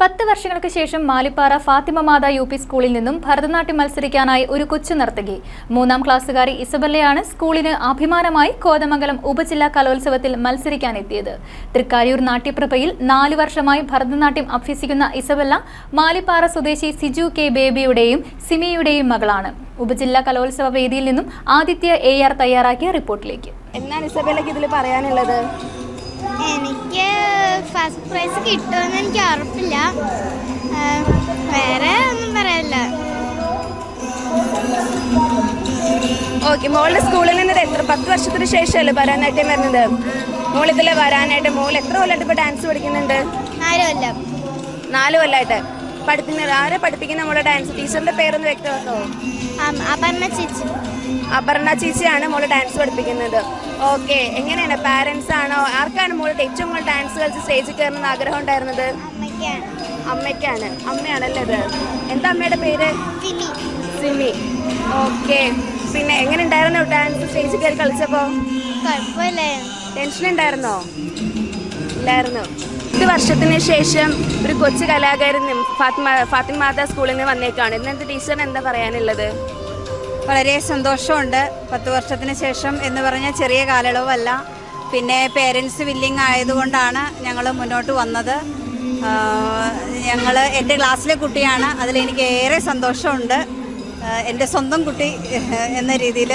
പത്ത് വർഷങ്ങൾക്ക് ശേഷം മാലിപ്പാറ ഫാത്തിമ മാത യു പി സ്കൂളിൽ നിന്നും ഭരതനാട്യം മത്സരിക്കാനായി ഒരു കൊച്ചു നർത്തകി. മൂന്നാം ക്ലാസ്സുകാരി ഇസബല്ലയാണ് സ്കൂളിന് അഭിമാനമായി കോതമംഗലം ഉപജില്ലാ കലോത്സവത്തിൽ മത്സരിക്കാനെത്തിയത്. തൃക്കാരിയൂർ നാട്യപ്രഭയിൽ നാലു വർഷമായി ഭരതനാട്യം അഭ്യസിക്കുന്ന ഇസബല്ല മാലിപ്പാറ സ്വദേശി സിജു കെ ബേബിയുടെയും സിമിയുടെയും മകളാണ്. ഉപജില്ലാ കലോത്സവ വേദിയിൽ നിന്നും ആദിത്യ എ ആർ തയ്യാറാക്കിയ റിപ്പോർട്ടിലേക്ക്. എന്താണ് ഇസബല്ലയ്ക്ക് ഇതിൽ പറയാനുള്ളത്? എനിക്ക് ഫസ്റ്റ് പ്രൈസ് കിട്ടുമെന്ന് എനിക്ക് ഉറപ്പില്ല. വേറെ ഒന്നും പറയല്ല. ഓക്കെ മോളുടെ സ്കൂളിൽ നിന്ന് എത്ര പത്ത് വർഷത്തിന് ശേഷമല്ലേ ഭരതനാട്യം വരുന്നത്? മോൾ വരാനായിട്ട്? മോൾ എത്ര കൊല്ലമായിട്ട് ഇപ്പോൾ ഡാൻസ് പഠിക്കുന്നുണ്ട്? നാല് കൊല്ലം. നാല് കൊല്ലമായിട്ട്. പഠിപ്പിക്കുന്നത്? ആരെ പഠിപ്പിക്കുന്ന മോളെ ഡാൻസ് ടീച്ചറിന്റെ പേരൊന്ന് വ്യക്തമാക്കോ? അപർണ ചേച്ചി. അപർണ ചേച്ചിയാണ് മോൾ ഡാൻസ് പഠിപ്പിക്കുന്നത്. ഓക്കെ എങ്ങനെയാണ്? പാരന്റ്സ് ആണോ? ആർക്കാണ് മോളുടെ ഏറ്റവും കൂടുതൽ ഡാൻസ് കളിച്ച് സ്റ്റേജിൽ കയറണമെന്ന് ആഗ്രഹം ഉണ്ടായിരുന്നത്? അമ്മയ്ക്കാണ്. അമ്മയാണല്ലേ ഇത് എന്താ അമ്മയുടെ പേര്? സിമി. സിമി. ഓക്കെ പിന്നെ എങ്ങനെ ഉണ്ടായിരുന്നു ഡാൻസ് സ്റ്റേജിൽ കയറി കളിച്ചപ്പോ? ടെൻഷൻ ഉണ്ടായിരുന്നോ? ഇല്ലായിരുന്നു ഇത് വർഷത്തിന് ശേഷം ഒരു കൊച്ചു കലാകാരൻ ഫാത്തിമ ഫാത്തിമ മാതാ സ്കൂളിൽ നിന്ന് വന്നേക്കാണ്. ഇന്നത്തെ ടീച്ചറിന് എന്താ പറയാനുള്ളത്? വളരെ സന്തോഷമുണ്ട്. പത്ത് വർഷത്തിന് ശേഷം എന്ന് പറഞ്ഞാൽ ചെറിയ കാലയളവല്ല. പിന്നെ പേരൻസ് വില്ലിങ് ആയതുകൊണ്ടാണ് ഞങ്ങൾ മുന്നോട്ട് വന്നത്. ഞങ്ങൾ എന്റെ ക്ലാസ്സിലെ കുട്ടിയാണ്. അതിലെനിക്ക് ഏറെ സന്തോഷമുണ്ട്. എന്റെ സ്വന്തം കുട്ടി എന്ന രീതിയിൽ